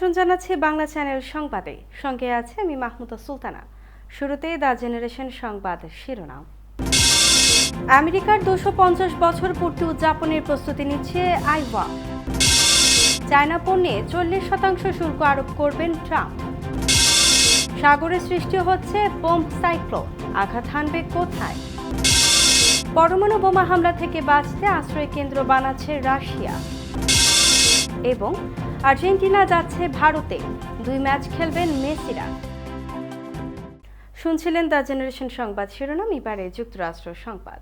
আমন্ত্রণ জানাচ্ছি বাংলা চ্যানেল সংবাদে। সঙ্গে আছে আমি মাহমুদা সুলতানা। শুরুতেই দ্য জেনারেশন সংবাদ শিরোনাম। আমেরিকার দুশো পঞ্চাশ বছর পূর্তি উদযাপনের প্রস্তুতি নিচ্ছে আইওয়া। চায়না পণ্যে চল্লিশ শতাংশ শুল্ক আরোপ করবেন ট্রাম্প। সাগরে সৃষ্টি হচ্ছে বোম সাইক্লোন। আঘাত হানবে কোথায়? পরমাণু বোমা হামলা থেকে বাঁচতে আশ্রয় কেন্দ্র বানাচ্ছে রাশিয়া। এবং আর্জেন্টিনা যাচ্ছে ভারতে। দুই ম্যাচ খেলবেন মেসিরা। শুনছিলেন দ্য জেনারেশন সংবাদ শিরোনাম, এবারে যুক্তরাষ্ট্র সংবাদ।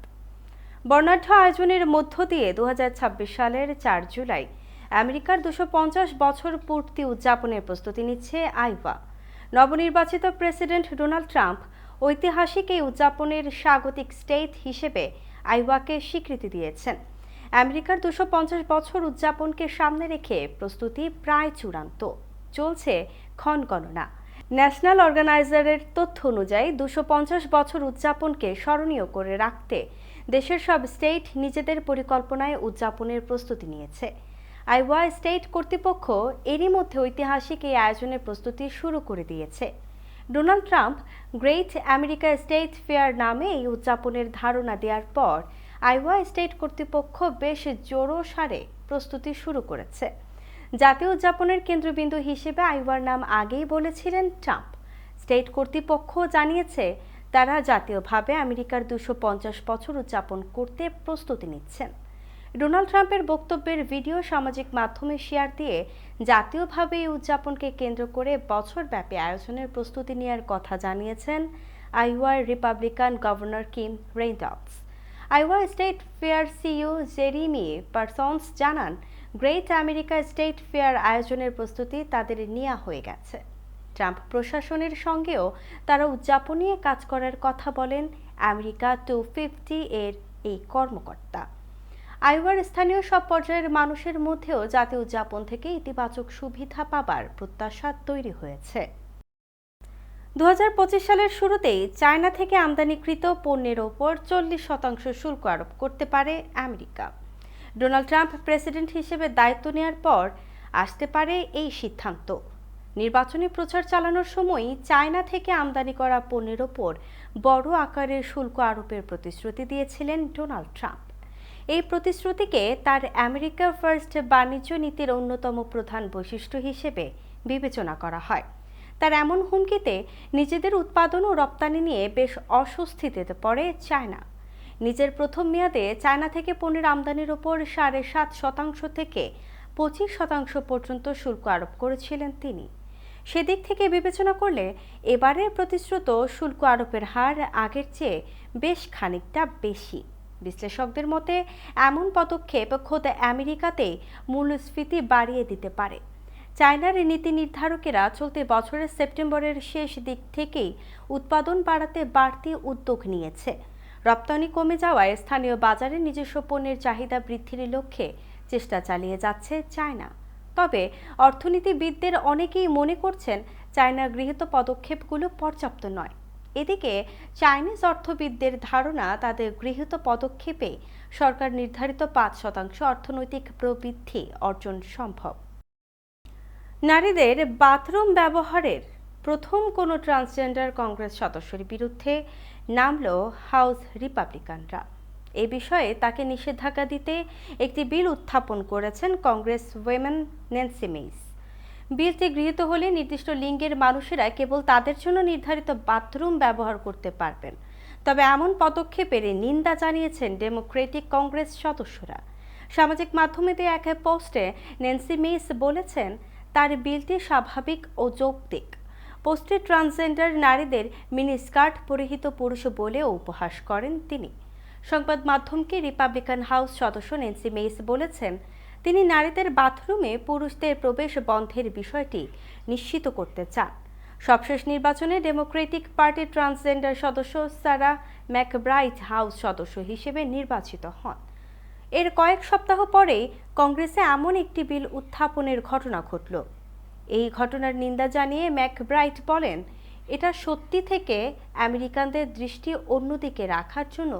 বর্ণাঢ্য আয়োজনের মধ্য দিয়ে দু হাজার ছাব্বিশ সালের চার জুলাই আমেরিকার দুশো বছর পূর্তি উদযাপনের প্রস্তুতি নিচ্ছে আইভা নবনির্বাচিত প্রেসিডেন্ট ডোনাল্ড ট্রাম্প ঐতিহাসিক এই উদযাপনের স্বাগতিক স্টেট হিসেবে আইওয়াকে স্বীকৃতি দিয়েছেন। আমেরিকার দুশো পঞ্চাশ বছর উদযাপনকে সামনে রেখে প্রস্তুতি প্রায় চূড়ান্ত। চলছে ক্ষণ গণনা। ন্যাশনাল অর্গানাইজারের তথ্য অনুযায়ী দুশো পঞ্চাশ বছর উদযাপনকে স্মরণীয় করে রাখতে দেশের সব স্টেট নিজেদের পরিকল্পনায় উদযাপনের প্রস্তুতি নিয়েছে। আইওয়া স্টেট কর্তৃপক্ষ এরই মধ্যে ঐতিহাসিক এই আয়োজনের প্রস্তুতি শুরু করে দিয়েছে। Donald Trump great America state fair নামে এই উদযাপনের ধারণা দেওয়ার পর আইওয়া স্টেট কর্তৃপক্ষ বেশ জোরো সারে প্রস্তুতি শুরু করেছে। জাতীয় উদযাপনের কেন্দ্রবিন্দু হিসেবে আইওয়ার নাম আগেই বলেছিলেন ট্রাম্প। স্টেট কর্তৃপক্ষ জানিয়েছে, তারা জাতীয়ভাবে আমেরিকার দুশো পঞ্চাশ বছর উদযাপন করতে প্রস্তুতি নিচ্ছেন। ডোনাল্ড ট্রাম্পের বক্তব্যের ভিডিও সামাজিক মাধ্যমে শেয়ার দিয়ে জাতীয়ভাবে এই উদযাপনকে কেন্দ্র করে বছরব্যাপী আয়োজনের প্রস্তুতি নেওয়ার কথা জানিয়েছেন আইওয়ার Republican governor Kim Reynolds. Iowa state fair CEO Jeremy Parsons জানান গ্রেট আমেরিকা স্টেট ফেয়ার আয়োজনের প্রস্তুতি তাদের নেওয়া হয়ে গেছে। ট্রাম্প প্রশাসনের সঙ্গেও তারা উদযাপন নিয়ে কাজ করার কথা বলেন আমেরিকা টু ফিফটি এর এই কর্মকর্তা। আইওয়ার স্থানীয় সব পর্যায়ের মানুষের মধ্যেও জাতীয় উদযাপন থেকে ইতিবাচক সুবিধা পাবার প্রত্যাশা তৈরি হয়েছে। দু হাজার পঁচিশ সালের শুরুতেই চায়না থেকে আমদানিকৃত পণ্যের ওপর চল্লিশ শতাংশ শুল্ক আরোপ করতে পারে আমেরিকা। ডোনাল্ড ট্রাম্প প্রেসিডেন্ট হিসেবে দায়িত্ব নেওয়ার পর আসতে পারে এই সিদ্ধান্ত। নির্বাচনী প্রচার চালানোর সময়ই চায়না থেকে আমদানি করা পণ্যের ওপর বড় আকারের শুল্ক আরোপের প্রতিশ্রুতি দিয়েছিলেন ডোনাল্ড ট্রাম্প। এই প্রতিশ্রুতিকে তার আমেরিকা ফার্স্ট বাণিজ্য নীতির অন্যতম প্রধান বৈশিষ্ট্য হিসেবে বিবেচনা করা হয়। তার এমন হুমকিতে নিজেদের উৎপাদন ও রপ্তানি নিয়ে বেশ অস্বস্তিতে পড়ে চায়না। নিজের প্রথম মেয়াদে চায়না থেকে পণ্যের আমদানির ওপর সাড়ে সাত শতাংশ থেকে পঁচিশ শতাংশ পর্যন্ত শুল্ক আরোপ করেছিলেন তিনি। সেদিক থেকে বিবেচনা করলে এবারের প্রতিশ্রুত শুল্ক আরোপের হার আগের চেয়ে বেশ খানিকটা বেশি। বিশ্লেষকদের মতে, এমন পদক্ষেপ খোদ আমেরিকাতে মূল্যস্ফীতি বাড়িয়ে দিতে পারে। চায়নার নীতি নির্ধারকেরা চলতি বছরের সেপ্টেম্বরের শেষ দিক থেকেই উৎপাদন বাড়াতে বাড়তি উদ্যোগ নিয়েছে। রপ্তানি কমে যাওয়ায় স্থানীয় বাজারে নিজস্ব পণ্যের চাহিদা বৃদ্ধির লক্ষ্যে চেষ্টা চালিয়ে যাচ্ছে চায়না। তবে অর্থনীতিবিদদের অনেকেই মনে করছেন চায়নার গৃহীত পদক্ষেপগুলো পর্যাপ্ত নয়। এদিকে চাইনিজ অর্থবিদদের ধারণা, তাদের গৃহীত পদক্ষেপে সরকার নির্ধারিত পাঁচ শতাংশ অর্থনৈতিক প্রবৃদ্ধি অর্জন সম্ভব। নারীদের বাথরুম ব্যবহারের প্রথম কোনো ট্রান্সজেন্ডার কংগ্রেস সদস্যের বিরুদ্ধে নামল হাউস রিপাবলিকানরা। এ বিষয়ে তাকে নিষেধাজ্ঞা দিতে একটি বিল উত্থাপন করেছেন কংগ্রেস ওয়েমেন নেন্সি মেইস। বিলটি গৃহীত হলে নির্দিষ্ট লিঙ্গের মানুষেরা কেবল তাদের জন্য নির্ধারিত বাথরুম ব্যবহার করতে পারবেন। তবে এমন পদক্ষেপের নিন্দা জানিয়েছেন ডেমোক্রেটিক কংগ্রেস সদস্যরা। সামাজিক মাধ্যমে দেয়া এক পোস্টে নেন্সি মেইস বলেছেন তার বিলটি স্বাভাবিক ও যৌক্তিক। পোস্টে ট্রান্সজেন্ডার নারীদের মিনি স্কার্ট পরিহিত পুরুষ বলেও উপহাস করেন তিনি। সংবাদ মাধ্যমকে রিপাবলিকান হাউস সদস্য নেন্সি মেইস বলেছেন, তিনি নারীদের বাথরুমে পুরুষদের প্রবেশ বন্ধের বিষয়টি নিশ্চিত করতে চান। সবশেষ নির্বাচনে ডেমোক্রেটিক পার্টির ট্রান্সজেন্ডার সদস্য সারা ম্যাকব্রাইট হাউস সদস্য হিসেবে নির্বাচিত হন। এর কয়েক সপ্তাহ পরেই কংগ্রেসে এমন একটি বিল উত্থাপনের ঘটনা ঘটল। এই ঘটনার নিন্দা জানিয়ে ম্যাকব্রাইট বলেন, এটা সত্যি থেকে আমেরিকানদের দৃষ্টি অন্যদিকে রাখার জন্য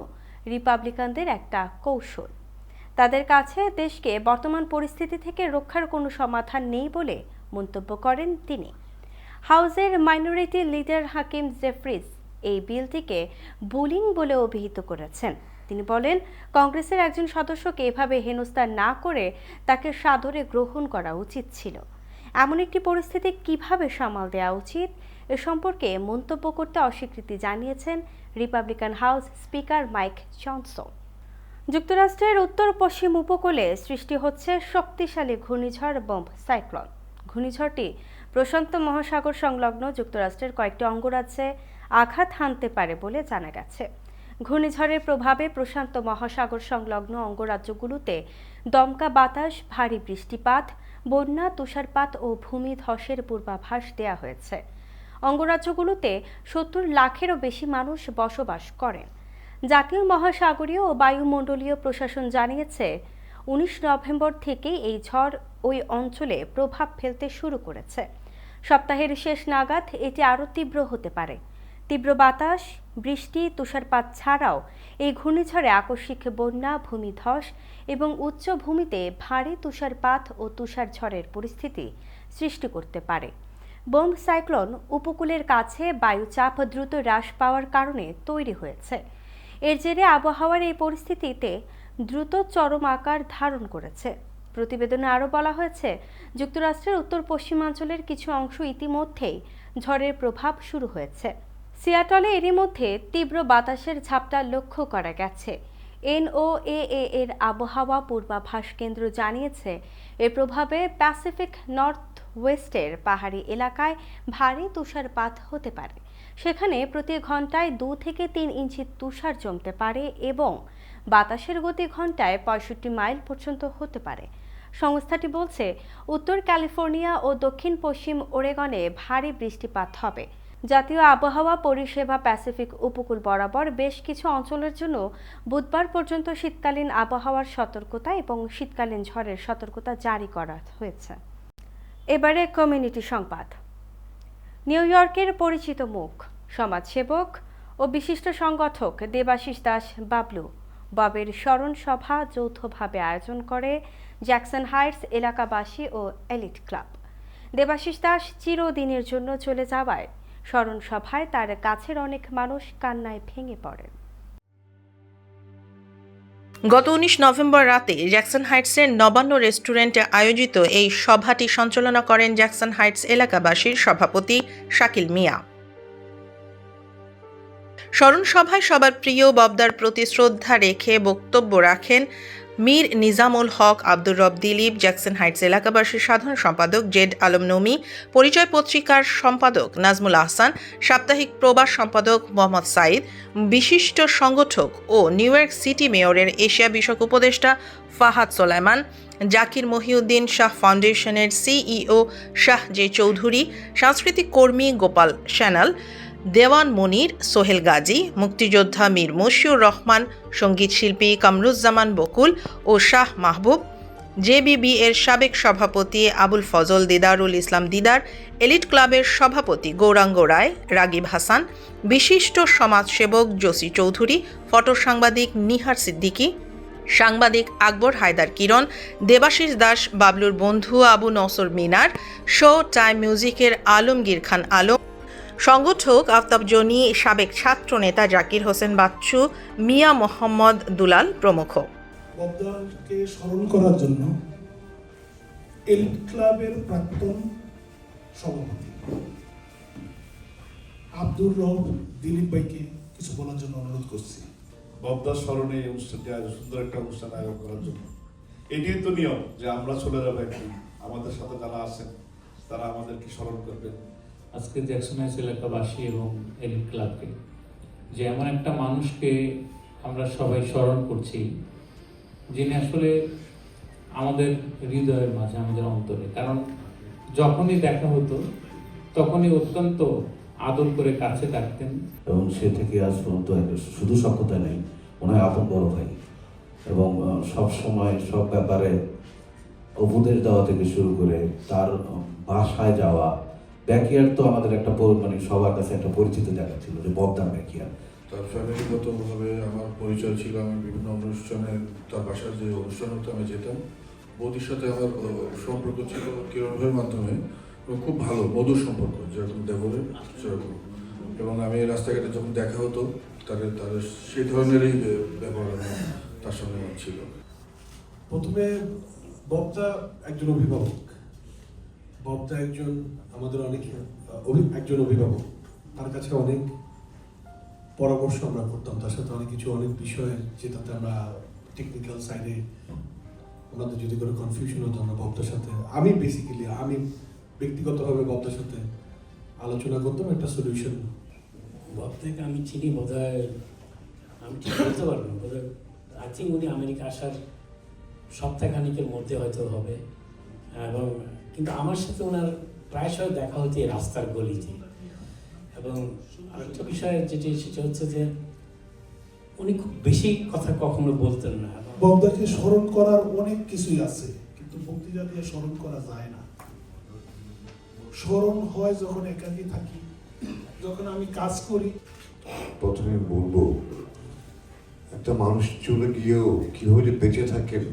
রিপাবলিকানদের একটা কৌশল। তাদের কাছে দেশকে বর্তমান পরিস্থিতি থেকে রক্ষার কোনো সমাধান নেই বলে মন্তব্য করেন তিনি। হাউজের মাইনরিটি লিডার হাকিম জেফরিজ এই বিলটিকে বুলিং বলে অভিহিত করেছেন। তিনি বলেন, কংগ্রেসের একজন সদস্যকে এভাবে হেনস্থা না করে তাকে সাদরে গ্রহণ করা উচিত ছিল। এমন একটি পরিস্থিতি কীভাবে সামাল দেওয়া উচিত? এ সম্পর্কে মন্তব্য করতে অস্বীকৃতি জানিয়েছেন Republican house speaker Mike Johnson. যুক্তরাষ্ট্রের উত্তর পশ্চিম উপকূলে সৃষ্টি হচ্ছে শক্তিশালী ঘূর্ণিঝড় বম্ব সাইক্লোন। ঘূর্ণিঝড়টি প্রশান্ত মহাসাগর সংলগ্ন যুক্তরাষ্ট্রের কয়েকটি অঙ্গরাজ্যে আঘাত হানতে পারে বলে জানা গেছে। ঘূর্ণিঝড়ের প্রভাবে প্রশান্ত মহাসাগর সংলগ্ন অঙ্গরাজ্যগুলোতে দমকা বাতাস, ভারী বৃষ্টিপাত, বন্যা, তুষারপাত ও ভূমিধসের পূর্বাভাস দেওয়া হয়েছে। অঙ্গরাজ্যগুলোতে সত্তর লাখেরও বেশি মানুষ বসবাস করেন। জাতীয় মহাসাগরীয় ও বায়ুমণ্ডলীয় প্রশাসন জানিয়েছে, উনিশ নভেম্বর থেকেই এই ঝড় ওই অঞ্চলে প্রভাব ফেলতে শুরু করেছে। সপ্তাহের শেষ নাগাদ এটি আরও তীব্র হতে পারে। তীব্র বাতাস বৃষ্টি, তুষারপাত ছাড়াও এই ঘূর্ণিঝড়ে আকস্মিক বন্যা, ভূমিধস এবং উচ্চভূমিতে ভারী তুষারপাত ও তুষার ঝড়ের পরিস্থিতি সৃষ্টি করতে পারে। বোম্ব সাইক্লোন উপকূলের কাছে বায়ুচাপ দ্রুত হ্রাস পাওয়ার কারণে তৈরি হয়েছে। এর জেরে আবহাওয়ার এই পরিস্থিতিতে দ্রুত চরম আকার ধারণ করেছে। প্রতিবেদনে আরও বলা হয়েছে, যুক্তরাষ্ট্রের উত্তর পশ্চিমাঞ্চলের কিছু অংশ ইতিমধ্যেই ঝড়ের প্রভাব শুরু হয়েছে। সিয়াটলে এরই মধ্যে তীব্র বাতাসের ঝাপটা লক্ষ্য করা গেছে। এনওএএ এর আবহাওয়া পূর্বাভাস কেন্দ্র জানিয়েছে এর প্রভাবে প্যাসিফিক নর্থ ওয়েস্টের পাহাড়ি এলাকায় ভারী তুষারপাত হতে পারে। সেখানে প্রতি ঘন্টায় দু থেকে তিন ইঞ্চি তুষার জমতে পারে এবং বাতাসের গতি ঘন্টায় পঁয়ষট্টি মাইল পর্যন্ত হতে পারে। সংস্থাটি বলছে, উত্তর ক্যালিফোর্নিয়া ও দক্ষিণ পশ্চিম ওরেগনে ভারী বৃষ্টিপাত হবে। জাতীয় আবহাওয়া পরিষেবা প্যাসিফিক উপকূল বরাবর বেশ কিছু অঞ্চলের জন্য বুধবার পর্যন্ত শীতকালীন আবহাওয়ার সতর্কতা এবং শীতকালীন ঝড়ের সতর্কতা জারি করা হয়েছে। এবারে কমিউনিটি সংবাদ। নিউ ইয়র্কের পরিচিত মুখ, সমাজসেবক ও বিশিষ্ট সংগঠক দেবাশিস দাস বাবলু, ববের স্মরণ সভা যৌথভাবে আয়োজন করে জ্যাকসন হাইটস এলাকাবাসী ও এলিট ক্লাব। দেবাশিস দাস চিরদিনের জন্য চলে যাওয়ায় স্মরণ সভায় তার কাছের অনেক মানুষ কান্নায় ভেঙে পড়েন। গত উনিশ নভেম্বর রাতে জ্যাকসন হাইটসের নবান্ন রেস্টুরেন্টে আয়োজিত এই সভাটি সঞ্চালনা করেন জ্যাকসন হাইটস এলাকাবাসীর সভাপতি শাকিল মিয়া। স্মরণ সভায় সবার প্রিয় ববদার প্রতি শ্রদ্ধা রেখে বক্তব্য রাখেন মীর নিজামুল হক, আব্দুর রব দিলীপ, জ্যাকসন হাইটস এলাকাবাসীর সাধারণ সম্পাদক, জেড আলম নমি, পরিচয় পত্রিকার সম্পাদক নাজমুল আহসান, সাপ্তাহিক প্রবাস সম্পাদক মোহাম্মদ সাইদ, বিশিষ্ট সংগঠক ও নিউ ইয়র্ক সিটি মেয়রের এশিয়া বিষয়ক উপদেষ্টা ফাহাদ সোলাইমান, জাকির মহিউদ্দিন শাহ ফাউন্ডেশনের সিইও শাহ জে চৌধুরী, সাংস্কৃতিক কর্মী গোপাল শ্যানাল দেওয়ান মনির, সোহেল গাজী, মুক্তিযোদ্ধা মীর মশিউর রহমান, সংগীত শিল্পী কামরুজ্জামান বকুল ও শাহ মাহবুব। জেবিবি এর সাবেক সভাপতি আবুল ফজল দিদারুল ইসলাম দিদার, এলিট ক্লাবের সভাপতি গৌরাঙ্গ রায়, রাগিব হাসান, বিশিষ্ট সমাজসেবক জসি চৌধুরী, ফটো সাংবাদিক নিহার সিদ্দিকী, সাংবাদিক আকবর হায়দার কিরণ, দেবাশিস দাস, বাবলুর বন্ধু আবু নসর মিনার, শো টাইম মিউজিকের আলমগীর খান আলম সংগঠক আফতাব জনি সাবেক ছাত্র নেতা জাকির হোসেন বাচ্চু মিয়া মোহাম্মদ দুলাল প্রমুখ। ববদারকে স্মরণ করার জন্য এলিট ক্লাবের প্রাক্তন সভাপতি আব্দুর রব দিলীপ ভাইকে কিছু বলার জন্য অনুরোধ করছি। ববদার স্মরণে এই অনুষ্ঠানটি আয়োজন সুন্দর একটা অনুষ্ঠান আয়োজন করার জন্য। এটাই তো নিয়ম যে আমরা চলে যাব একদিন। আমাদের সাথে যারা আছেন তারা আমাদেরকে স্মরণ করবেন। আজকে জ্যাকসন হাইস এলাকাবাসী এবং এলিট ক্লাবকে, যে এমন একটা মানুষকে আমরা সবাই স্মরণ করছি, যিনি আসলে আমাদের হৃদয়ের মাঝে, আমাদের অন্তরে। কারণ যখনই দেখা হতো, তখনই অত্যন্ত আদর করে কাছে ডাকতেন এবং সে থেকে আজ পর্যন্ত শুধু সক্ষতা নেই হয় আপন বড় ভাই। এবং সব সময় সব ব্যাপারে উপদেশ দেওয়া থেকে শুরু করে তার বাসায় যাওয়া ব্যাকিয়ার তো আমাদের একটা মানে সবার কাছে একটা পরিচিত জায়গা ছিল যে ববদার ব্যাকিয়ার তার ফ্যামিলিগতভাবে আমার পরিচয় ছিল আমি বিভিন্ন অনুষ্ঠানে তার বাসার যে অনুষ্ঠান হতো আমি যেতাম। বৌদির সাথে আমার সম্পর্ক ছিল কিরণের মাধ্যমে এবং খুব ভালো মধুর সম্পর্ক যেরকম দেবরের সেরকম। এবং আমি রাস্তাঘাটে যখন দেখা হতো তাদের তাদের সেই ধরনেরই ব্যবহার তার সঙ্গে আমার ছিল। প্রথমে ববদা একজন অভিভাবক। ববদা একজন আমাদের অনেক একজন অভিভাবক। তার কাছে অনেক পরামর্শ আমরা করতাম। তার সাথে অনেক কিছু, অনেক বিষয় যেটাতে আমরা টেকনিক্যাল সাইডে আমাদের যদি কোনো কনফিউশন হতো, আমরা ববদার সাথে, আমি বেসিক্যালি আমি ব্যক্তিগতভাবে ববদার সাথে আলোচনা করতাম, একটা সলিউশন বব থেকে আমি চিনি বোধ আমি ঠিক বলতে পারব আই থিঙ্ক উনি আমেরিকা আসার সপ্তাহখানিকের মধ্যে হয়তো হবে। এবং কিন্তু আমার সাথে ওনার প্রায়শই দেখা হতো এই রাস্তার গলিতে এবং আরেকটা বিষয় যেটি সেটা হচ্ছে যে উনি খুব বেশি কথা কখনো বলতেন না। এবং ববদাকে স্মরণ করার অনেক কিছুই আছে কিন্তু বক্তৃতা দিয়ে স্মরণ করা যায় না। স্মরণ হয় যখন একাকী থাকি যখন আমি কাজ করি। প্রথমে বলব একটা মানুষ চলে গিয়েও কীভাবে বেঁচে থাকেন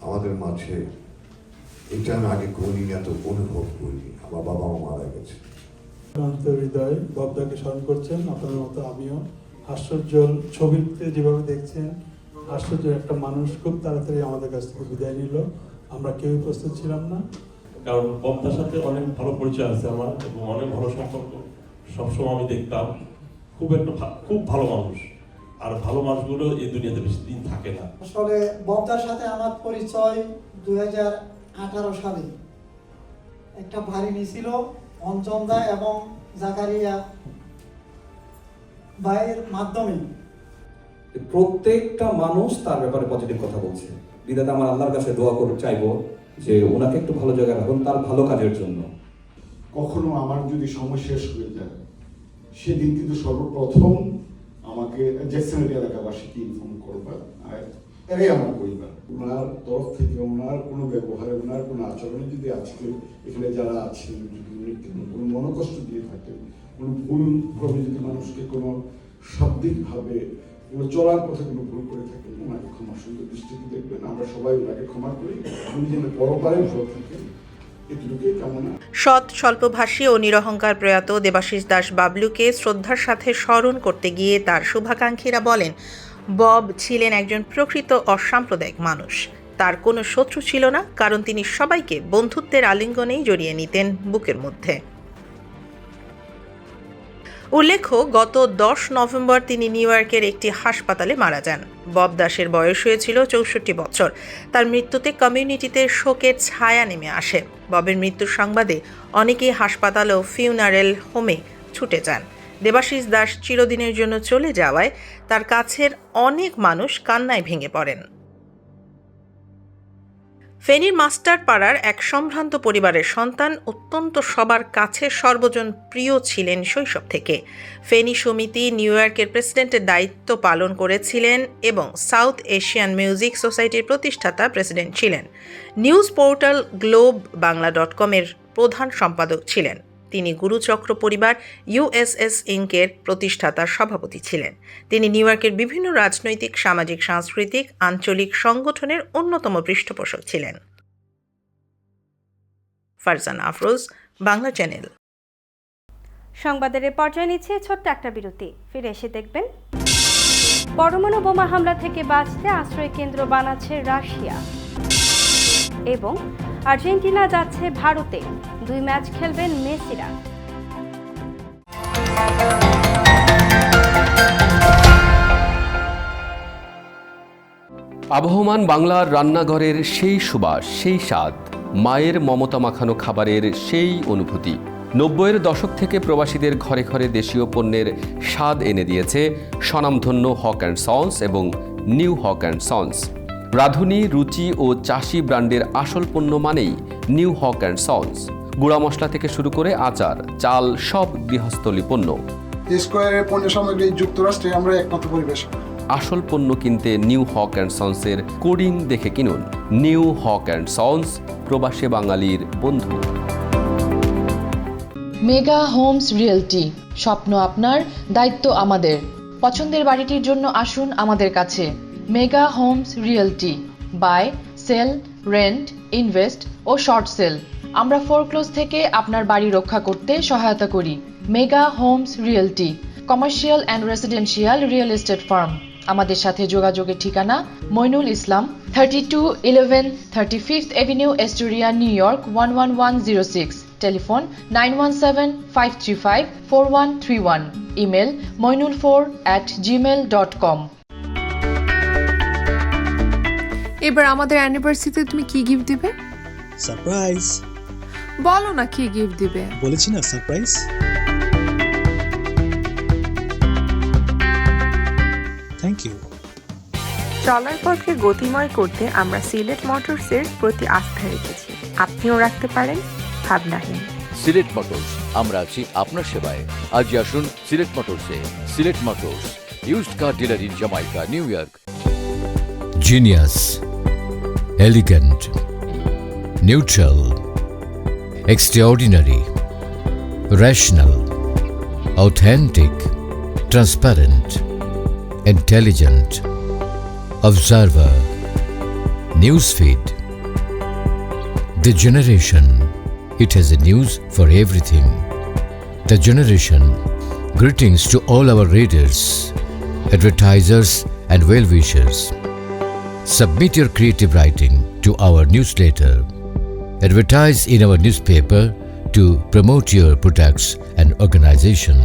আমাদের মাঝে এটা আমি আগে কোনোদিন এত অনুভব করিনি। আমার বাবা মা মারা গেছে। হৃদয় ববদাকে স্মরণ করছেন আপনাদের মতো আমিও। হাস্যোজ্জ্বল ছবিতে যেভাবে দেখছেন হাস্যোজ্জ্বল একটা মানুষ খুব তাড়াতাড়ি আমাদের কাছ থেকে বিদায় নিল। আমরা কেউই প্রস্তুত ছিলাম না। কারণ পদ্মার সাথে অনেক ভালো পরিচয় আছে আমার এবং অনেক ভালো সম্পর্ক সবসময় আমি দেখতাম। খুব একটা খুব ভালো মানুষ। আর ভালো মানুষগুলো এই দুনিয়াতে বেশি দিন থাকে না। আসলে ববদার সাথে আমার পরিচয় দু হাজার আঠারো সালে। একটা ভারী ছিল অঞ্চন্দা এবং জাকারিয়া ভাইয়ের মাধ্যমে। প্রত্যেকটা মানুষ তার ব্যাপারে পজিটিভ কথা বলছে। বিদাতে আমার আল্লাহর কাছে দোয়া করে চাইব যে ওনাকে একটু ভালো জায়গায় রাখুন তার ভালো কাজের জন্য। কখনো আমার যদি সময় শেষ হয়ে যায় সেদিন কিন্তু সর্বপ্রথম আমাকে জ্যাকসনের এলাকাবাসীকে ইনফর্ম করবা আর এরাই আমার ওনার তরফ থেকে, ওনার কোনো ব্যবহারে, ওনার কোনো আচরণে যদি আজকে এখানে যারা আছেন যদি কোনো মনোকষ্ট দিয়ে থাকেন কোনো ভুল ক্রমে যদি মানুষকে কোনো শাব্দিকভাবে কোনো চলার পথে কোনো ভুল করে থাকেন ওনাকে ক্ষমা সুন্দর দৃষ্টিতে দেখবেন। আমরা সবাই ওনাকে ক্ষমা করি। উনি যেন পরপারে ভালো থাকেন সৎ, স্বল্পভাষী ও নিরহংকার প্রয়াত দেবাশিস দাস বাবলুকে শ্রদ্ধার সাথে স্মরণ করতে গিয়ে তার শুভাকাঙ্ক্ষীরা বলেন বব ছিলেন একজন প্রকৃত অসাম্প্রদায়িক মানুষ। তার কোনো শত্রু ছিল না, কারণ তিনি সবাইকে বন্ধুত্বের আলিঙ্গনেই জড়িয়ে নিতেন বুকের মধ্যে। উল্লেখ্য, গত দশ নভেম্বর তিনি নিউ ইয়র্কের একটি হাসপাতালে মারা যান। বব দাসের বয়স হয়েছিল চৌষট্টি বছর। তার মৃত্যুতে কমিউনিটিতে শোকের ছায়া নেমে আসে। ববের মৃত্যুর সংবাদে অনেকেই হাসপাতাল ও ফিউনারেল হোমে ছুটে যান। দেবাশিস দাস চিরদিনের জন্য চলে যাওয়ায় তার কাছের অনেক মানুষ কান্নায় ভেঙে পড়েন। ফেনীর মাস্টার পাড়ার এক সম্ভ্রান্ত পরিবারের সন্তান অত্যন্ত সবার কাছে সর্বজন প্রিয় ছিলেন শৈশব থেকে। ফেনী সমিতি নিউ ইয়র্কের প্রেসিডেন্টের দায়িত্ব পালন করেছিলেন এবং সাউথ এশিয়ান মিউজিক সোসাইটির প্রতিষ্ঠাতা প্রেসিডেন্ট ছিলেন। News portal globe Bangla dot কমের প্রধান সম্পাদক ছিলেন। তিনি গুরুচক্র পরিবার ইউএসএস ইঙ্কের প্রতিষ্ঠাতা সভাপতি ছিলেন। তিনি নিউ বিভিন্ন রাজনৈতিক, সামাজিক, সাংস্কৃতিক, আঞ্চলিক সংগঠনের অন্যতম পৃষ্ঠপোষক ছিলেন। ফারজান আফরোজ, বাংলা চ্যানেল। সংবাদের পর্যায়ে নিচ্ছে ছোট্ট একটা বিরতি। ফিরে এসে দেখবেন, পরমাণু বোমা হামলা থেকে বাঁচতে আশ্রয় কেন্দ্র বানাচ্ছে রাশিয়া। এবং আর্জেন্টিনা যাচ্ছে ভারতে। দুই ম্যাচ খেলবেন মেসিরা। আবহমান বাংলার রান্নাঘরের সেই সুবাস, সেই স্বাদ, মায়ের মমতা মাখানো খাবারের সেই অনুভূতি। নব্বইয়ের দশক থেকে প্রবাসীদের ঘরে ঘরে দেশীয় পণ্যের স্বাদ এনে দিয়েছে স্বনামধন্য হক অ্যান্ড সন্স এবং new Haque and sons. Radhuni, Ruchi ও চাষি ব্র্যান্ডের আসল পণ্য মানেই নিউ হক অ্যান্ড সন্স। গুঁড়া মশলা থেকে শুরু করে আচার চাল সব গৃহস্থলী পণ্য। স্কোয়ারের পণ্য সামগ্রী যুক্তরাষ্ট্রে আমরা একমাত্র পরিবেশক আসল পণ্য কিনতে নিউ হক অ্যান্ড সন্সের কোডিং দেখে কিনুন। নিউ হক অ্যান্ড সন্স প্রবাসী বাঙালির বন্ধু। মেগা হোমস রিয়েলটি স্বপ্ন আপনার দায়িত্ব আমাদের। পছন্দের বাড়িটির জন্য আসুন আমাদের কাছে। Mega homes realty buy sell rent invest ও শর্ট সেল। আমরা ফোরক্লোজ থেকে আপনার বাড়ি রক্ষা করতে সহায়তা করি। Mega homes realty commercial and residential real estate firm. আমাদের সাথে যোগাযোগের ঠিকানা Moinul Islam thirty two eleven thirty fifth avenue Astoria New York one one one zero six telephone nine one seven five three five four one three one email Moinul four at Gmail dot com এবার আমাদের অ্যানিভার্সারিতে তুমি কি gift দিবে? Surprise বলো না কি gift দিবে। বলেছি না সারপ্রাইজ থ্যাংক ইউ চলার পথকে গতিময় করতে আমরা সিলেট মোটরসের প্রতি আস্থা রেখেছি। আপনিও রাখতে পারেন ভাবনাহীন। সিলেট মোটরস আমরা আছি আপনার সেবায়। আজই আসুন Sylhet মোটরসে। Sylhet motors used car dealer in Jamaica New York genius elegant, neutral, extraordinary, rational, authentic, transparent, intelligent, observer, newsfeed. The generation, it has a news for everything. The generation, greetings to all our readers, advertisers, and well wishers. Submit your creative writing to our newsletter. Advertise in our newspaper to promote your products and organization.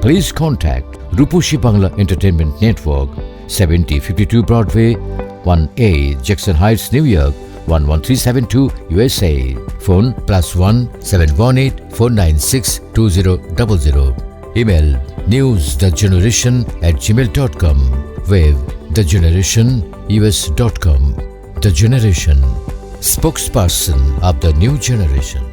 Please contact Rupushi Bangla Entertainment Network, 7052 Broadway, 1A, Jackson Heights, New York, 11372 USA. Phone plus 1 718 496 2000. Email newsthegeneration at gmail.com. Web thegenerationus.com. The Generation, spokesperson of the new generation.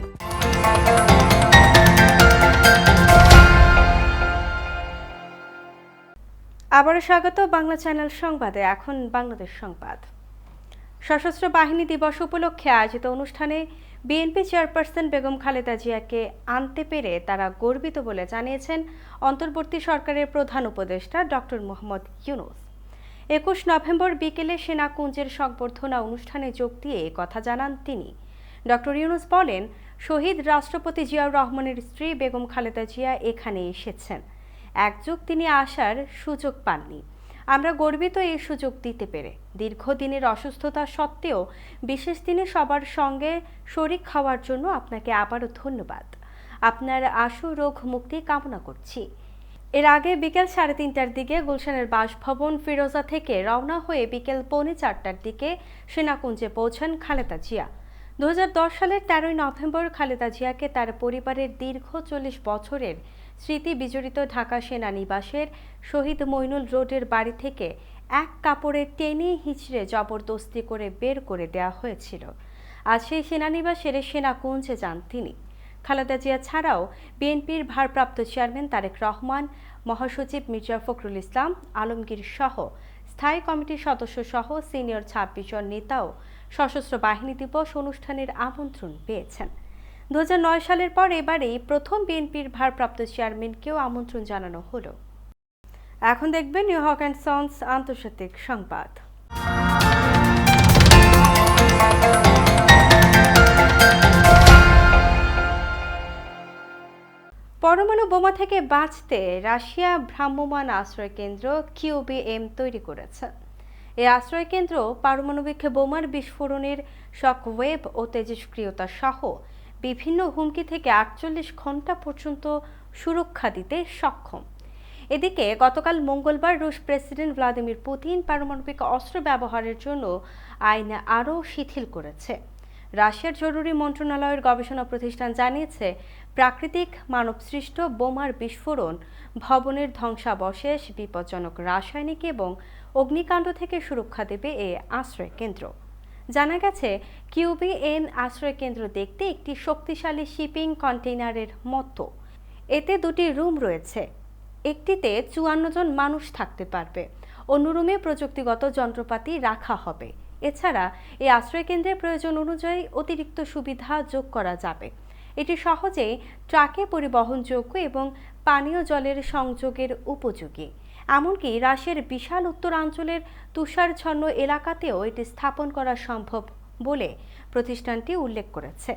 আবারও স্বাগত Bangla channel সংবাদে, এখন বাংলাদেশ সংবাদ সশস্ত্র বাহিনী দিবস উপলক্ষে আয়োজিত অনুষ্ঠানে বিএনপি চেয়ারপারসন বেগম খালেদা জিয়াকে আনতে পেরে তারা গর্বিত বলে জানিয়েছেন অন্তর্বর্তী সরকারের প্রধান উপদেষ্টা ডক্টর মোহাম্মদ ইউনুস একুশ নভেম্বর বিকেলে সেনাকুঞ্জের সংবর্ধনা অনুষ্ঠানে যোগ দিয়ে কথা জানান তিনি। ডক্টর ইউনুস বলেন, শহীদ রাষ্ট্রপতি জিয়াউর রহমানের স্ত্রী বেগম খালেদা জিয়া এখানে এসেছেন। একযুগ তিনি আসার সুযোগ পাননি। আমরা গর্বিত এই সুযোগ দিতে পেরে। দীর্ঘদিনের অসুস্থতা সত্ত্বেও বিশেষ দিনে সবার সঙ্গে শরিক খাওয়ার জন্য আপনাকে আবারও ধন্যবাদ। আপনার আশু রোগ মুক্তি কামনা করছি। এর আগে বিকেল সাড়ে তিনটার দিকে গুলশানের বাসভবন ফিরোজা থেকে রওনা হয়ে বিকেল পৌনে চারটার দিকে সেনাকুঞ্জে পৌঁছান খালেদা জিয়া। দু হাজার দশ সালের তেরোই নভেম্বর খালেদা জিয়াকে তার পরিবারের দীর্ঘ চল্লিশ বছরের স্মৃতি বিজড়িত ঢাকা সেনানিবাসের শহীদ মইনুল রোডের বাড়ি থেকে এক কাপড়ে টেনে হিচড়ে জবরদস্তি করে বের করে দেওয়া হয়েছিল। আজ সেই সেনানিবাসের সেনাকুঞ্জে যান তিনি। খালেদা জিয়া ছাড়াও বিএনপির ভারপ্রাপ্ত চেয়ারম্যান তারেক রহমান, মহাসচিব মির্জা ফখরুল ইসলাম, আলমগীর সহ স্থায়ী কমিটির সদস্য সহ সিনিয়র ছাব্বিশ জন নেতাও সশস্ত্র বাহিনী দিবস অনুষ্ঠানের আমন্ত্রণ পেয়েছেন। দু হাজার নয় সালের পর এবারেই প্রথম বিএনপির ভারপ্রাপ্ত চেয়ারম্যানকেও আমন্ত্রণ জানানো হলো। এখন দেখবেন নিউ হক অ্যান্ড সন্স আন্তর্জাতিক সংবাদ। পরমাণু বোমা থেকে বাঁচতে রাশিয়া ভ্রাম্যমাণ আশ্রয় কেন্দ্র কিউবিএম তৈরি করেছে। এই আশ্রয় কেন্দ্র পারমাণবিক বোমার বিস্ফোরণের শক ওয়েব ও তেজস্ক্রিয়তা সহ বিভিন্ন হুমকি থেকে আটচল্লিশ ঘণ্টা পর্যন্ত সুরক্ষা দিতে সক্ষম। এদিকে গতকাল মঙ্গলবার রুশ প্রেসিডেন্ট ভ্লাদিমির পুতিন পারমাণবিক অস্ত্র ব্যবহারের জন্য আইন আরও শিথিল করেছে। রাশিয়ার জরুরি মন্ত্রণালয়ের গবেষণা প্রতিষ্ঠান জানিয়েছে প্রাকৃতিক মানবসৃষ্ট বোমার বিস্ফোরণ, ভবনের ধ্বংসাবশেষ, বিপজ্জনক রাসায়নিক এবং অগ্নিকাণ্ড থেকে সুরক্ষা দেবে এ আশ্রয় কেন্দ্র। জানা গেছে, কিউবিএন আশ্রয় কেন্দ্র দেখতে একটি শক্তিশালী শিপিং কন্টেইনারের মতো। এতে দুটি রুম রয়েছে। একটিতে চুয়ান্ন জন মানুষ থাকতে পারবে। অন্য রুমে প্রযুক্তিগত যন্ত্রপাতি রাখা হবে। এছাড়া এই আশ্রয়কেন্দ্রের প্রয়োজন অনুযায়ী অতিরিক্ত সুবিধা যোগ করা যাবে। এটি সহজেই ট্রাকে পরিবহনযোগ্য এবং পানীয় জলের সংযোগের উপযোগী। এমনকি রাশিয়ার বিশাল উত্তরাঞ্চলের তুষারছন্ন এলাকাতেও এটি স্থাপন করা সম্ভব বলে প্রতিষ্ঠানটি উল্লেখ করেছে।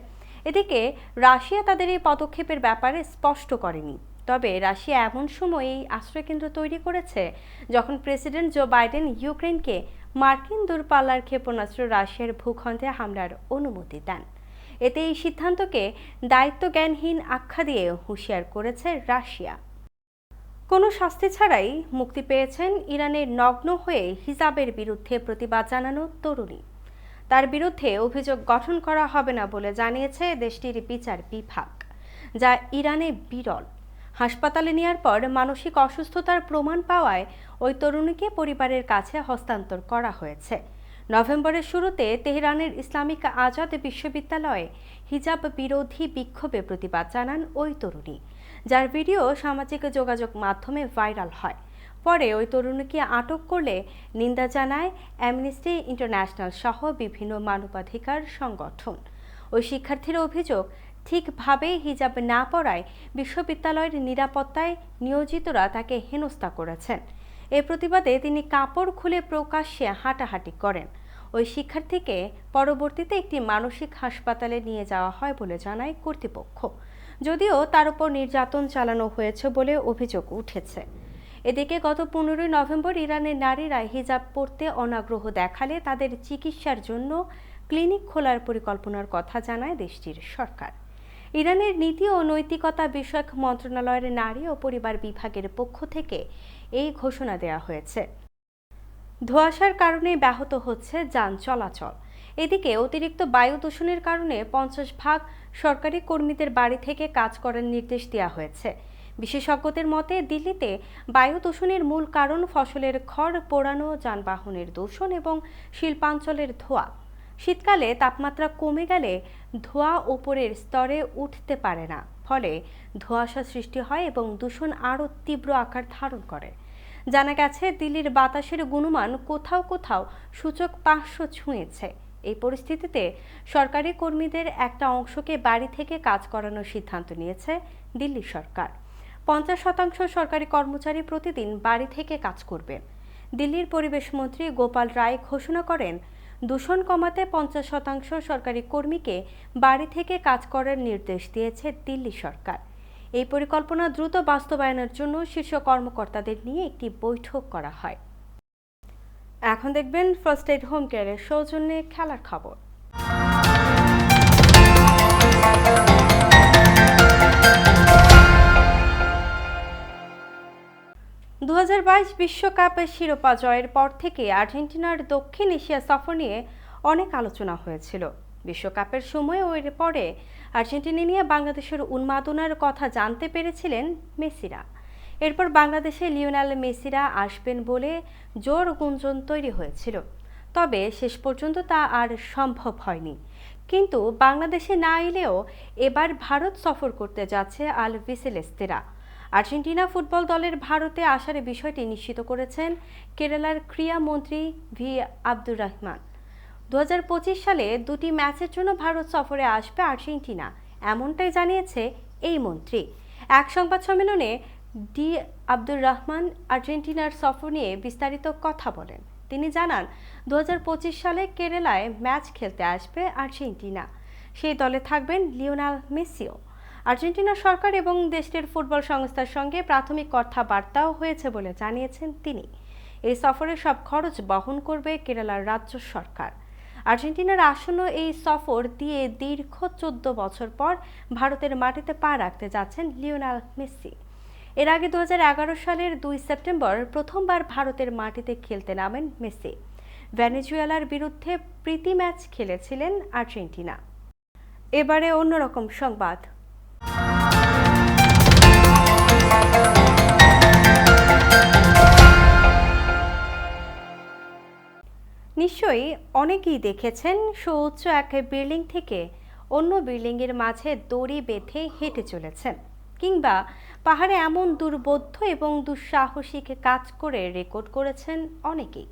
এদিকে, রাশিয়া তাদের এই পদক্ষেপের ব্যাপারে স্পষ্ট করেনি। তবে রাশিয়া এমন সময় এই আশ্রয়কেন্দ্র তৈরি করেছে যখন প্রেসিডেন্ট জো বাইডেন ইউক্রেনকে মার্কিন দূরপাল্লার ক্ষেপণাস্ত্র রাশিয়ার ভূখণ্ডে হামলার অনুমতি দেন। এতে এই সিদ্ধান্তকে দায়িত্বজ্ঞানহীন আখ্যা দিয়ে হুঁশিয়ার করেছে রাশিয়া। কোনো শাস্তি ছাড়াই মুক্তি পেয়েছেন ইরানের নগ্ন হয়ে হিজাবের বিরুদ্ধে প্রতিবাদ জানানো তরুণী। তার বিরুদ্ধে অভিযোগ গঠন করা হবে না বলে জানিয়েছে দেশটির বিচার বিভাগ, যা ইরানে বিরল। হাসপাতালে নেওয়ার পর মানসিক অসুস্থতার প্রমাণ পাওয়ায় ওই তরুণীকে পরিবারের কাছে হস্তান্তর করা হয়েছে। নভেম্বরের শুরুতে তেহরানের ইসলামিক আজাদ বিশ্ববিদ্যালয়ে হিজাব বিরোধী বিক্ষোভে প্রতিবাদ জানান ওই তরুণী, যার ভিডিও সামাজিক যোগাযোগ মাধ্যমে ভাইরাল হয়। পরে ওই তরুণীকে আটক করলে নিন্দা জানায় অ্যামনেস্টি ইন্টারন্যাশনাল সহ বিভিন্ন মানবাধিকার সংগঠন। ওই শিক্ষার্থীর অভিযোগ, ঠিকভাবে হিজাব না পরায় বিশ্ববিদ্যালয়ের নিরাপত্তায় নিয়োজিতরা তাকে হেনস্থা করেছেন। এ প্রতিবাদে তিনি কাপড় খুলে প্রকাশ্যে হাঁটাহাঁটি করেন। ওই শিক্ষার্থীকে পরবর্তীতে একটি মানসিক হাসপাতালে নিয়ে যাওয়া হয় বলে জানায় কর্তৃপক্ষ। যদিও তার উপর নির্যাতন চালানো হয়েছে বলে অভিযোগ উঠেছে। এদিকে গত পনেরোই নভেম্বর ইরানের নারীরা হিজাব পরতে অনাগ্রহ দেখালে তাদের চিকিৎসার জন্য ক্লিনিক খোলার পরিকল্পনার কথা জানায় দেশটির সরকার। ইরানের নীতি ও নৈতিকতা বিষয়ক মন্ত্রণালয়ের নারী ও পরিবার বিভাগের পক্ষ থেকে এই ঘোষণা দেওয়া হয়েছে। ধোঁয়াশার কারণে ব্যাহত হচ্ছে যান চলাচল। এদিকে অতিরিক্ত বায়ু দূষণের কারণে পঞ্চাশ ভাগ সরকারি কর্মীদের বাড়ি থেকে কাজ করার নির্দেশ দেওয়া হয়েছে। বিশেষজ্ঞদের মতে, দিল্লিতে বায়ু দূষণের মূল কারণ ফসলের খড়, পোড়ানো, যানবাহনের দূষণ এবং শিল্পাঞ্চলের ধোঁয়া। শীতকালে তাপমাত্রা কমে গেলে ধোঁয়া ওপরের স্তরে উঠতে পারে না। ফলে ধোঁয়াশা সৃষ্টি হয় এবং দূষণ আরও তীব্র আকার ধারণ করে। জানা গেছে, দিল্লির বাতাসের গুণমান কোথাও কোথাও সূচক পাঁচশো ছুঁয়েছে। এই পরিস্থিতিতে সরকারি কর্মীদের একটা অংশকে বাড়ি থেকে কাজ করানোর সিদ্ধান্ত নিয়েছে দিল্লি সরকার। পঞ্চাশ শতাংশ সরকারি কর্মচারী প্রতিদিন বাড়ি থেকে কাজ করবেন দিল্লির পরিবেশ মন্ত্রী গোপাল রায় ঘোষণা করেন, দূষণ কমাতে পঞ্চাশ শতাংশ সরকারি কর্মীকে বাড়ি থেকে কাজ করার নির্দেশ দিয়েছে দিল্লি সরকার। এই পরিকল্পনা দ্রুত বাস্তবায়নের জন্য শীর্ষ কর্মকর্তাদের নিয়ে একটি বৈঠক করা হয়। এখন দেখবেন ফার্স্ট এড হোম কেয়ারের সৌজন্যে খেলার খবর। দু বিশ্বকাপের শিরোপা জয়ের পর থেকে আর্জেন্টিনার দক্ষিণ এশিয়া সফর নিয়ে অনেক আলোচনা হয়েছিল। বিশ্বকাপের সময় ও এর পরে আর্জেন্টিনা নিয়ে বাংলাদেশের উন্মাদনার কথা জানতে পেরেছিলেন মেসিরা। এরপর বাংলাদেশে লিওনাল মেসিরা আসবেন বলে জোর গুঞ্জন তৈরি হয়েছিল। তবে শেষ পর্যন্ত তা আর সম্ভব হয়নি। কিন্তু বাংলাদেশে না এলেও এবার ভারত সফর করতে যাচ্ছে আল ভিসেলেস্তেরা আর্জেন্টিনা ফুটবল দলের ভারতে আসার বিষয়টি নিশ্চিত করেছেন কেরালার ক্রীড়ামন্ত্রী ভি আব্দুর রহমান। দু হাজার পঁচিশ সালে দুটি ম্যাচের জন্য ভারত সফরে আসবে আর্জেন্টিনা, এমনটাই জানিয়েছে এই মন্ত্রী। এক সংবাদ সম্মেলনে ডি আব্দুর রহমান আর্জেন্টিনার সফর নিয়ে বিস্তারিত কথা বলেন। তিনি জানান দু হাজার পঁচিশ সালে কেরালায় ম্যাচ খেলতে আসবে আর্জেন্টিনা। সেই দলে থাকবেন লিওনাল মেসিও। আর্জেন্টিনা সরকার এবং দেশটির ফুটবল সংস্থার সঙ্গে প্রাথমিক কথাবার্তাও হয়েছে বলে জানিয়েছেন তিনি। এই সফরের সব খরচ বহন করবে কেরালার রাজ্য সরকার। আর্জেন্টিনার আসন্ন এই সফর দিয়ে দীর্ঘ চোদ্দ বছর পর ভারতের মাটিতে পা রাখতে যাচ্ছেন লিওনাল মেসি। এর আগে দু হাজার এগারো সালের দুই সেপ্টেম্বর প্রথমবার ভারতের মাটিতে খেলতে নামেন মেসি। ভেনেজুয়েলার বিরুদ্ধে প্রীতি ম্যাচ খেলেছিলেন আর্জেন্টিনা। এবারে অন্যরকম সংবাদ। নিশ্চয়ই অনেকেই দেখেছেন সুউচ্চ এক বিল্ডিং থেকে অন্য বিল্ডিংয়ের মাঝে দড়ি বেঁধে হেঁটে চলেছেন কিংবা পাহাড়ে এমন দুর্বোধ্য এবং দুঃসাহসিক কাজ করে রেকর্ড করেছেন অনেকেই।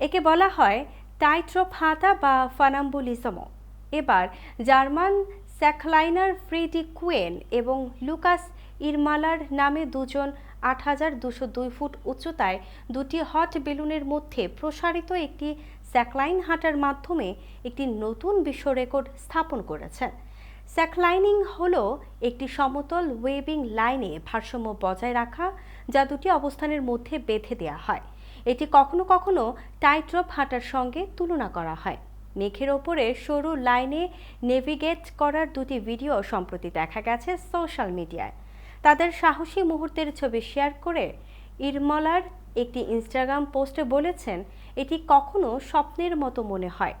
একে বলা হয় টাইট্রপ হাতা বা ফানাম্বুলিজমও এবার জার্মান স্যাকলাইনার ফ্রিডি কুয়েন এবং লুকাস ইরমালার নামে দুজন আট হাজার দুশো দুই ফুট উচ্চতায় দুটি হট বেলুনের মধ্যে প্রসারিত একটি স্যাকলাইন হাঁটার মাধ্যমে একটি নতুন বিশ্ব রেকর্ড স্থাপন করেছেন। স্যাকলাইনিং হলো একটি সমতল ওয়েবিং লাইনে ভারসাম্য বজায় রাখা, যা দুটি অবস্থানের মধ্যে বেঁধে দেওয়া হয়। এটি কখনো কখনো টাইট্রপ হাঁটার সঙ্গে তুলনা করা হয়। মেঘের ওপরে সরু লাইনে নেভিগেট করার দুটি ভিডিও সম্প্রতি দেখা গেছে সোশ্যাল মিডিয়ায়। তাদের সাহসী মুহূর্তের ছবি শেয়ার করে ইরমলার একটি ইনস্টাগ্রাম পোস্টে বলেছেন, এটি কখনো স্বপ্নের মতো মনে হয়।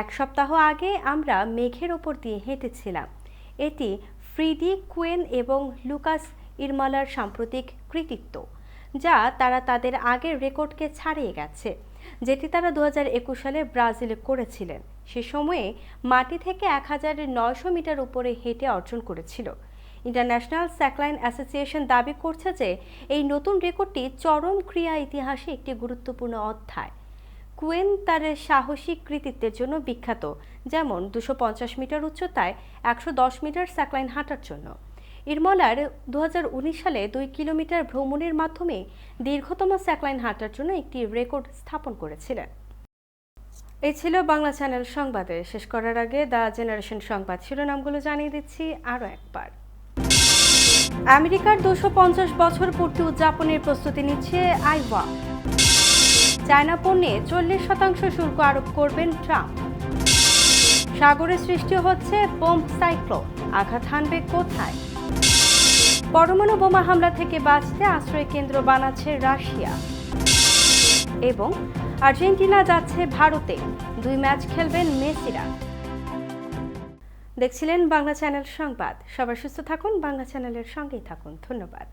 এক সপ্তাহ আগে আমরা মেঘের ওপর দিয়ে হেঁটেছিলাম। এটি ফ্রিডি কুয়েন এবং লুকাস ইরমালার সাম্প্রতিক কৃতিত্ব, যা তারা তাদের আগের রেকর্ডকে ছাড়িয়ে গেছে, যেটি তারা দু হাজার একুশ সালে ব্রাজিলে করেছিলেন। সে সময়ে মাটি থেকে এক হাজার নয়শো মিটার উপরে হেঁটে অর্জন করেছিল। ইন্টারন্যাশনাল স্যাকলাইন অ্যাসোসিয়েশন দাবি করছে যে এই নতুন রেকর্ডটি চরম ক্রিয়া ইতিহাসে একটি গুরুত্বপূর্ণ অধ্যায়। কুয়েন তার সাহসিক কৃতিত্বের জন্য বিখ্যাত, যেমন দুশো মিটার উচ্চতায় একশো দশ মিটার স্যাকলাইন হাঁটার জন্য। ইরমলার দু হাজার উনিশ সালে দুই কিলোমিটার ভ্রমণের মাধ্যমে দীর্ঘতম স্যাকলাইন হাঁটার জন্য একটি রেকর্ড স্থাপন করেছিলেন। এই ছিল বাংলা চ্যানেল সংবাদে। শেষ করার আগে দ্য জেনারেশন সংবাদ শিরোনামগুলো জানিয়ে দিচ্ছি আরও একবার। আমেরিকার দুশো পঞ্চাশ বছর পূর্তি উদযাপনের প্রস্তুতি নিচ্ছে আইওয়া। চায়না পণ্যে চল্লিশ শতাংশ শুল্ক আরোপ করবেন ট্রাম্প। সাগরে সৃষ্টি হচ্ছে বোম সাইক্লোন। আঘাত হানবে কোথায়? পরমাণু বোমা হামলা থেকে বাঁচতে আশ্রয় কেন্দ্র বানাচ্ছে রাশিয়া। এবং আর্জেন্টিনা যাচ্ছে ভারতে। দুই ম্যাচ খেলবেন মেসিরা। দেখছিলেন বাংলা চ্যানেল সংবাদ। সবাই সুস্থ থাকুন বাংলা চ্যানেলের সঙ্গেই থাকুন। ধন্যবাদ।